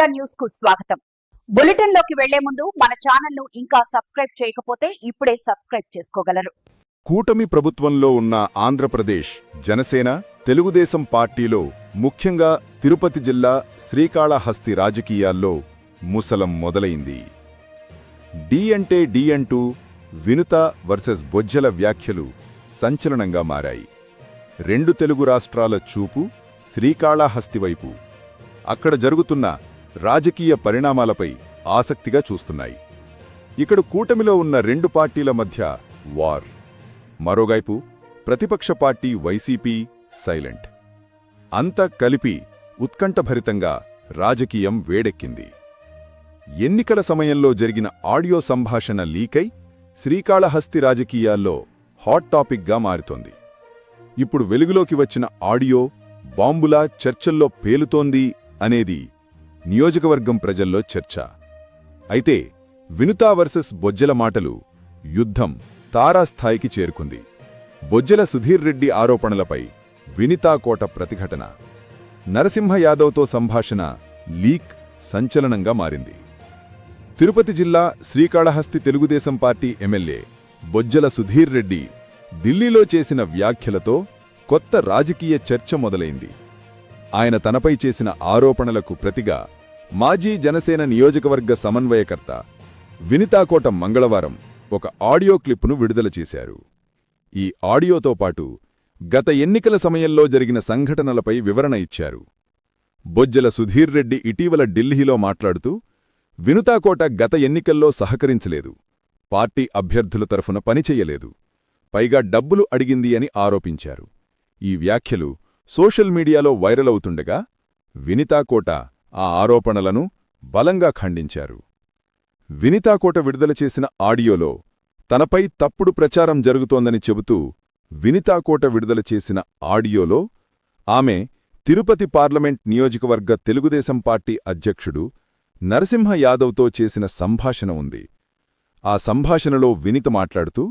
India న్యూస్కు స్వాగతం. బులెటిన్లోకి వెళ్ళే ముందు మన ఛానల్ను ఇంకా సబ్స్క్రైబ్ చేయకపోతే ఇప్పుడే సబ్స్క్రైబ్ చేసుకోగలరు. కూటమి ప్రభుత్వంలో ఉన్న ఆంధ్రప్రదేశ్ జనసేన తెలుగుదేశం పార్టీలో ముఖ్యంగా తిరుపతి జిల్లా శ్రీకాళహస్తి రాజకీయాల్లో ముసలం మొదలైంది. డి అంటే డి అంటూ వినుత వర్సెస్ బొజ్జల వ్యాఖ్యలు సంచలనంగా మారాయి. రెండు తెలుగు రాష్ట్రాల చూపు శ్రీకాళహస్తి వైపు. అక్కడ జరుగుతున్న రాజకీయ పరిణామాలపై ఆసక్తిగా చూస్తున్నాయి. ఇక్కడ కూటమిలో ఉన్న రెండు పార్టీల మధ్య వార్. మరోవైపు ప్రతిపక్ష పార్టీ వైసీపీ సైలెంట్. అంతా కలిపి ఉత్కంఠభరితంగా రాజకీయం వేడెక్కింది. ఎన్నికల సమయంలో జరిగిన ఆడియో సంభాషణ లీకై శ్రీకాళహస్తి రాజకీయాల్లో హాట్ టాపిక్గా మారుతోంది. ఇప్పుడు వెలుగులోకి వచ్చిన ఆడియో బాంబులా చర్చల్లో పేలుతోంది అనేది నియోజకవర్గం ప్రజల్లో చర్చ. అయితే వినుతా వర్సెస్ బొజ్జల మాటలు యుద్ధం తారాస్థాయికి చేరుకుంది. బొజ్జల సుధీర్ రెడ్డి ఆరోపణలపై వినితాకోట ప్రతిఘటన. నరసింహ యాదవ్తో సంభాషణ లీక్ సంచలనంగా మారింది. తిరుపతి జిల్లా శ్రీకాళహస్తి తెలుగుదేశం పార్టీ ఎమ్మెల్యే బొజ్జల సుధీర్ రెడ్డి ఢిల్లీలో చేసిన వ్యాఖ్యలతో కొత్త రాజకీయ చర్చ మొదలైంది. ఆయన తనపై చేసిన ఆరోపణలకు ప్రతిగా మాజీ జనసేన నియోజకవర్గ సమన్వయకర్త వినితాకోట మంగళవారం ఒక ఆడియో క్లిప్పును విడుదల చేశారు. ఈ ఆడియోతో పాటు గత ఎన్నికల సమయంలో జరిగిన సంఘటనలపై వివరణ ఇచ్చారు. బొజ్జల సుధీర్ రెడ్డి ఇటీవల ఢిల్లీలో మాట్లాడుతూ వినుతాకోట గత ఎన్నికల్లో సహకరించలేదు. పార్టీ అభ్యర్థుల తరఫున పనిచెయ్యలేదు పైగా డబ్బులు అడిగింది అని ఆరోపించారు. ఈ వ్యాఖ్యలు సోషల్ మీడియాలో వైరల్ అవుతుండగా వినితాకోట ఆ ఆరోపణలను బలంగా ఖండించారు. వినితాకోట విడుదల చేసిన ఆడియోలో తనపై తప్పుడు ప్రచారం జరుగుతోందని చెబుతూ వినితాకోట విడుదల చేసిన ఆడియోలో ఆమె తిరుపతి పార్లమెంట్ నియోజకవర్గ తెలుగుదేశం పార్టీ అధ్యక్షుడు నరసింహ యాదవ్తో చేసిన సంభాషణ ఉంది. ఆ సంభాషణలో వినిత మాట్లాడుతూ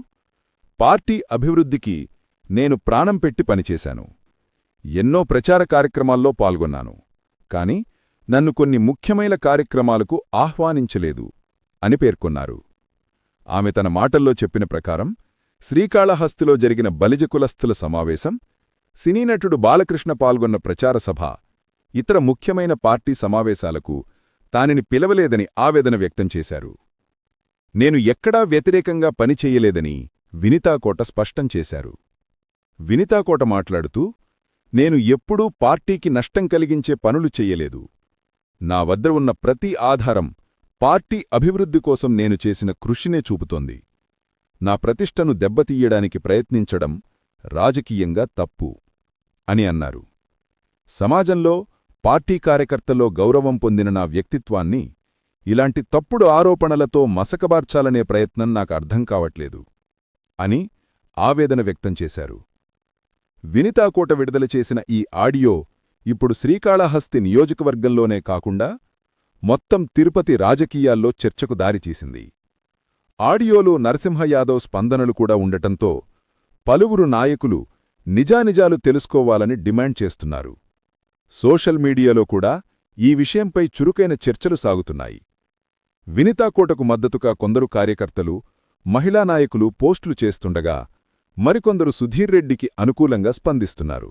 పార్టీ అభివృద్ధికి నేను ప్రాణం పెట్టి పనిచేశాను. ఎన్నో ప్రచార కార్యక్రమాల్లో పాల్గొన్నాను. కాని నన్ను కొన్ని ముఖ్యమైన కార్యక్రమాలకు ఆహ్వానించలేదు అని పేర్కొన్నారు. ఆమె తన మాటల్లో చెప్పిన ప్రకారం శ్రీకాళహస్తిలో జరిగిన బలిజ కులస్థుల సమావేశం సినీ నటుడు బాలకృష్ణ పాల్గొన్న ప్రచార సభ ఇతర ముఖ్యమైన పార్టీ సమావేశాలకు తానిని పిలవలేదని ఆవేదన వ్యక్తం చేశారు. నేను ఎక్కడా వ్యతిరేకంగా పనిచెయ్యలేదని వినితాకోట స్పష్టం చేశారు. వినితాకోట మాట్లాడుతూ నేను ఎప్పుడూ పార్టీకి నష్టం కలిగించే పనులు చెయ్యలేదు నా వద్ద ఉన్న ప్రతి ఆధారం పార్టీ అభివృద్ధి కోసం నేను చేసిన కృషినే చూపుతోంది. నా ప్రతిష్టను దెబ్బతీయడానికి ప్రయత్నించడం రాజకీయంగా తప్పు అని అన్నారు. సమాజంలో పార్టీ కార్యకర్తలో గౌరవం పొందిన నా వ్యక్తిత్వాన్ని ఇలాంటి తప్పుడు ఆరోపణలతో మసకబార్చాలనే ప్రయత్నం నాకు అర్థం కావట్లేదు అని ఆవేదన వ్యక్తం చేశారు. వినితాకోట విడుదల చేసిన ఈ ఆడియో ఇప్పుడు శ్రీకాళహస్తి నియోజకవర్గంలోనే కాకుండా మొత్తం తిరుపతి రాజకీయాల్లో చర్చకు దారితీసింది ఆడియోలో నరసింహ యాదవ్ స్పందనలు కూడా ఉండటంతో పలువురు నాయకులు నిజానిజాలు తెలుసుకోవాలని డిమాండ్ చేస్తున్నారు. సోషల్ మీడియాలో కూడా ఈ విషయంపై చురుకైన చర్చలు సాగుతున్నాయి. వినితాకోటకు మద్దతుగా కొందరు కార్యకర్తలు మహిళా నాయకులు పోస్టులు చేస్తుండగా మరికొందరు సుధీర్ రెడ్డికి అనుకూలంగా స్పందిస్తున్నారు.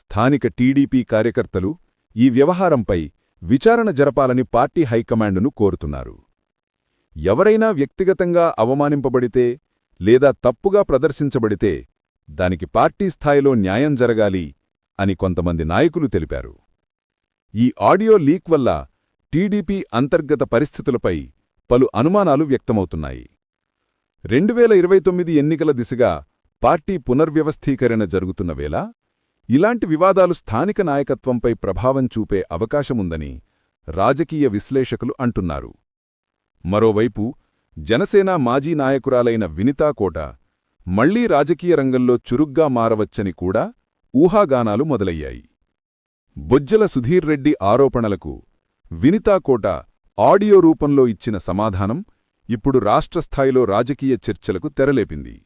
స్థానిక టీడీపీ కార్యకర్తలు ఈ వ్యవహారంపై విచారణ జరపాలని పార్టీ హైకమాండును కోరుతున్నారు. ఎవరైనా వ్యక్తిగతంగా అవమానింపబడితే లేదా తప్పుగా ప్రదర్శించబడితే దానికి పార్టీ స్థాయిలో న్యాయం జరగాలి అని కొంతమంది నాయకులు తెలిపారు. ఈ ఆడియో లీక్ వల్ల టీడీపీ అంతర్గత పరిస్థితులపై పలు అనుమానాలు వ్యక్తమవుతున్నాయి. రెండు వేల ఇరవై తొమ్మిది ఎన్నికల దిశగా పార్టీ పునర్వ్యవస్థీకరణ జరుగుతున్న వేళ ఇలాంటి వివాదాలు స్థానిక నాయకత్వంపై ప్రభావం చూపే అవకాశముందని రాజకీయ విశ్లేషకులు అంటున్నారు. మరోవైపు జనసేన మాజీ నాయకురాలైన వినితాకోట మళ్ళీ రాజకీయ రంగంలో చురుగ్గా మారవచ్చని కూడా ఊహాగానాలు మొదలయ్యాయి. బొజ్జల సుధీర్ రెడ్డి ఆరోపణలకు వినితాకోట ఆడియో రూపంలో ఇచ్చిన సమాధానం ఇప్పుడు రాష్ట్రస్థాయిలో రాజకీయ చర్చలకు తెరలేపింది.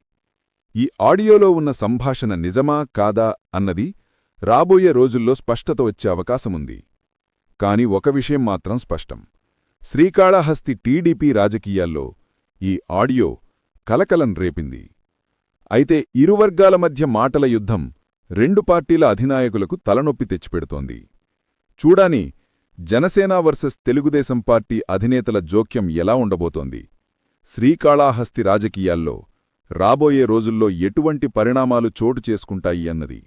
ఈ ఆడియోలో ఉన్న సంభాషణ నిజమా కాదా అన్నది రాబోయే రోజుల్లో స్పష్టత వచ్చే అవకాశముంది. కాని ఒక విషయం మాత్రం స్పష్టం. శ్రీకాళహస్తి టీడీపీ రాజకీయాల్లో ఈ ఆడియో కలకలం రేపింది. అయితే ఇరు వర్గాల మధ్య మాటల యుద్ధం రెండు పార్టీల అధినాయకులకు తలనొప్పి తెచ్చిపెడుతోంది. చూడాని జనసేన వర్సెస్ తెలుగుదేశం పార్టీ అధినేతల జోక్యం ఎలా ఉండబోతోంది. శ్రీకాళాహస్తి రాజకీయాల్లో రాబోయే రోజుల్లో ఎటువంటి పరిణామాలు చోటు చేసుకుంటాయి అన్నది.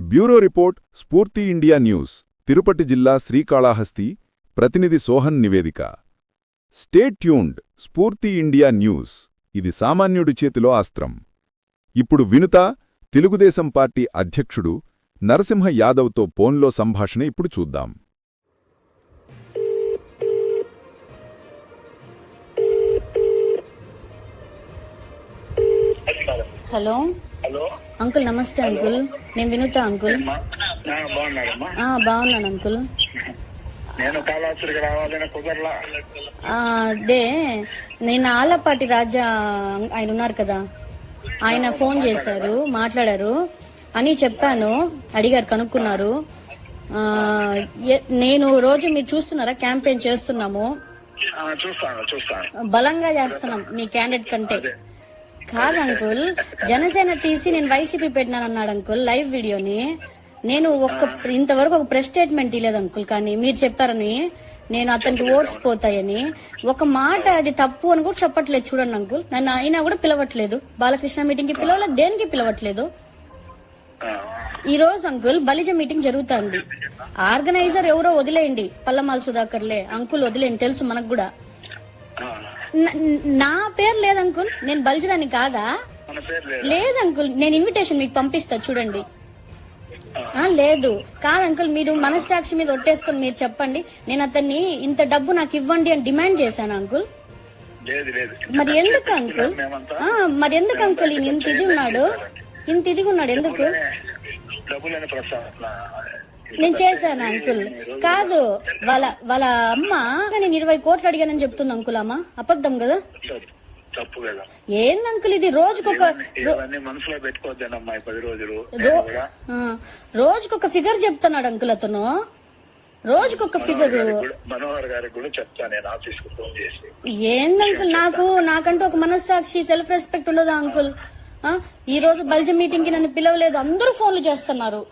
Bureau report Spoorthi India news Tirupati జిల్లా శ్రీకాళహస్తి ప్రతినిధి సోహన్ నివేదిక. Stay tuned Spoorthi India news ఇది సామాన్యుడి చేతిలో అస్త్రం ఇప్పుడు వినుత తెలుగుదేశం పార్టీ అధ్యక్షుడు నరసింహ యాదవ్తో ఫోన్లో సంభాషణ ఇప్పుడు చూద్దాం. హలో. అంకుల్ నమస్తే అంకుల్. నేను వినుత అంకుల్. బాగున్నాను అంకుల్. అదే నేను ఆలపాటి రాజా ఆయన ఉన్నారు కదా. ఆయన ఫోన్ చేశారు మాట్లాడారు. అని చెప్పాను అడిగారు కనుక్కున్నారు. నేను రోజు మీరు చూస్తున్నారా క్యాంపెయిన్ చేస్తున్నాము? బలంగా చేస్తున్నాం మీ క్యాండిడేట్ కంటే. కాదు అంకుల్. జనసేన తీసి నేను వైసీపీ పెట్టినాను అన్నాడు అంకుల్. లైవ్ వీడియోని. నేను ఒక్క ఇంతవరకు ఒక ప్రెస్ స్టేట్మెంట్ ఇవ్వలేదు అంకుల్ కానీ మీరు చెప్పారని నేను అతనికి ఓట్స్ పోతాయని. ఒక మాట అది తప్పు అని కూడా చెప్పట్లేదు చూడండి అంకుల్. నన్ను అయినా కూడా పిలవట్లేదు. బాలకృష్ణ మీటింగ్కి పిలవలేదు దేనికి పిలవట్లేదు? ఈ రోజు అంకుల్ బలిజ మీటింగ్ జరుగుతుంది. ఆర్గనైజర్ ఎవరో వదిలేయండి పల్లమాల సుధాకర్లే. అంకుల్ వదిలేయండి తెలుసు మనకు కూడా. న- పేరు లేదు అంకుల్ నేను బలిజదాన్ని కాదా? లేదు? అంకుల్ నేను ఇన్విటేషన్ మీకు పంపిస్తా చూడండి. లేదు. కాదు అంకుల్ మీరు మనస్సాక్షి మీద ఒట్టేసుకొని మీరు చెప్పండి. నేను అతన్ని ఇంత డబ్బు నాకు ఇవ్వండి అని డిమాండ్ చేశాను అంకుల్? మరి ఎందుకు అంకుల్? మరి ఎందుకు అంకుల్ ఇంత ఇది ఉన్నాడు? ఇంత ఇదిగా ఉన్నాడు ఎందుకు? నేను చేశాను అంకుల్. కాదు వాళ్ళ వాళ్ళ అమ్మ నేను ఇరవై కోట్లు అడిగానని చెప్తుంది అంకుల్ అమ్మ. అబద్ధం కదా? తప్పు- కదా ఏంది అంకుల్ ఇది? రోజుకొక మనసులో పది రోజులు. రోజుకొక ఫిగర్ చెప్తున్నాడు అంకుల్ అతను. రోజుకొక ఫిగర్. మనోహర్ గారికి కూడా చెప్తాను నేను ఆఫీస్కు ఫోన్ చేసి. ఏంది అంకుల్? నాకు నాకంటూ ఒక మనస్సాక్షి సెల్ఫ్ రెస్పెక్ట్ ఉండదా అంకుల్? ఆ, ఈ రోజు బల్జ మీటింగ్కి నన్ను పిలవలేదు అందరూ ఫోన్లు చేస్తున్నారు.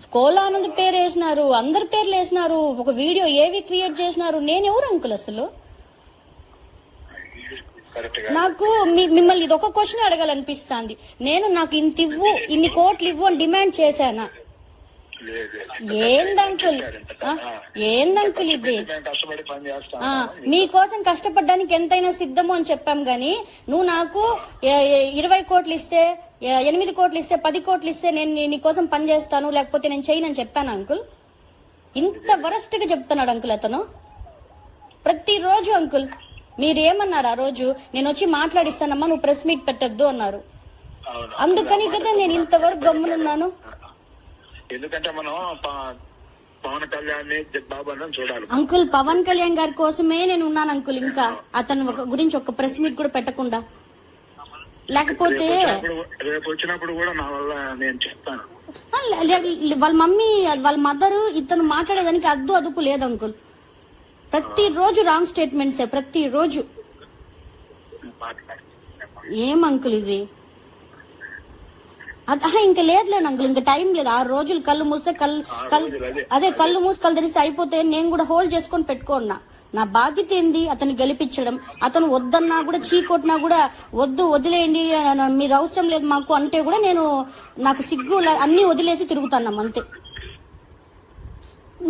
స్కోలానంద్ పేరు వేసినారు అందరి పేర్లు వేసినారు ఒక వీడియో ఏవి క్రియేట్ చేసినారు నేను ఎవరు అంకుల్ అసలు? నాకు మిమ్మల్ని ఇది ఒక క్వశ్చన్ అడగాలనిపిస్తాంది. నేను నాకు ఇంత ఇవ్వు ఇన్ని కోట్లు ఇవ్వు అని డిమాండ్ చేశానా? లేదు లేదు. ఏంది అంకుల్? ఆ, ఏంది అంకుల్ ఇది? మీకోసం కష్టపడడానికి ఎంతైనా సిద్ధము అని చెప్పాం గాని నువ్వు నాకు ఇరవై కోట్లు ఇస్తే ఎనిమిది కోట్లు ఇస్తే పది కోట్లు ఇస్తే నేను నీ- నీకోసం పని చేస్తాను లేకపోతే నేను చేయనని చెప్పాను అంకుల్. ఇంత వరస్ట్గా చెప్తున్నాడు అంకుల్ అతను. ప్రతిరోజు అంకుల్ మీరు ఏమన్నారు ఆ రోజు? నేను వచ్చి మాట్లాడిస్తానమ్మా నువ్వు ప్రెస్ మీట్ పెట్టద్దు అన్నారు. అందుకని కదా నేను ఇంతవరకు గమ్మునున్నాను. ఎందుకంటే మనం ప- పవన్ కళ్యాణ్ బాబాను చూడాలి. అంకుల్ పవన్ కళ్యాణ్ గారి కోసమే నేను ఉన్నాను అంకుల్ ఇంకా. అతను గురించి ఒక ప్రెస్ మీట్ కూడా పెట్టకుండా. లేకపోతే వచ్చినప్పుడు రేపు వచ్చినప్పుడు కూడా నా వల్ల నేను చెప్తాను. వాళ్ళ మమ్మీ వాళ్ళ మదర్ ఇతను మాట్లాడేదానికి అద్దు అదుపు లేదు అంకుల్. ప్రతి రోజు రాంగ్ స్టేట్మెంట్సే ప్రతి రోజు. ఏం అంకుల్ ఇది? ఇంకా లేదులేను అంకుల్ ఇంకా టైం లేదు. ఆరు రోజులు కళ్ళు మూస్తే కళ్ళు కళ్ళు అదే. కళ్ళు మూసి కళ్ళు తెరిస్తే అయిపోతే నేను కూడా హోల్డ్ చేసుకొని పెట్టుకోన్నా నా బాధ్యత ఏంది? అతన్ని గెలిపించడం. అతను వద్దన్నా కూడా చీకొట్టినా కూడా వద్దు వదిలేయండి మీరు అవసరం లేదు మాకు అంటే కూడా నేను నాకు సిగ్గు అన్ని వదిలేసి తిరుగుతున్నాం అంతే.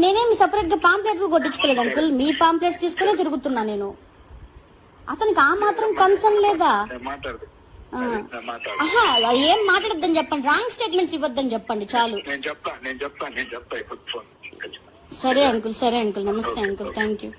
నేనేమి సపరేట్గా పాంప్లెట్స్ కొట్టించుకోలేదు అంకుల్ మీ పాంప్లెట్స్ తీసుకునే తిరుగుతున్నా నేను. అతనికి ఆ మాత్రం కన్సర్న్ లేదా? ఆహా ఏం మాట్లాడొద్దని చెప్పండి. రాంగ్ స్టేట్మెంట్స్ ఇవ్వద్దని చెప్పండి చాలు. నేను చెప్తా నేను చెప్తా నేను చెప్తా ఇప్పుడు ఫోన్. సరే అంకుల్ సరే అంకుల్ నమస్తే అంకుల్ థ్యాంక్ యూ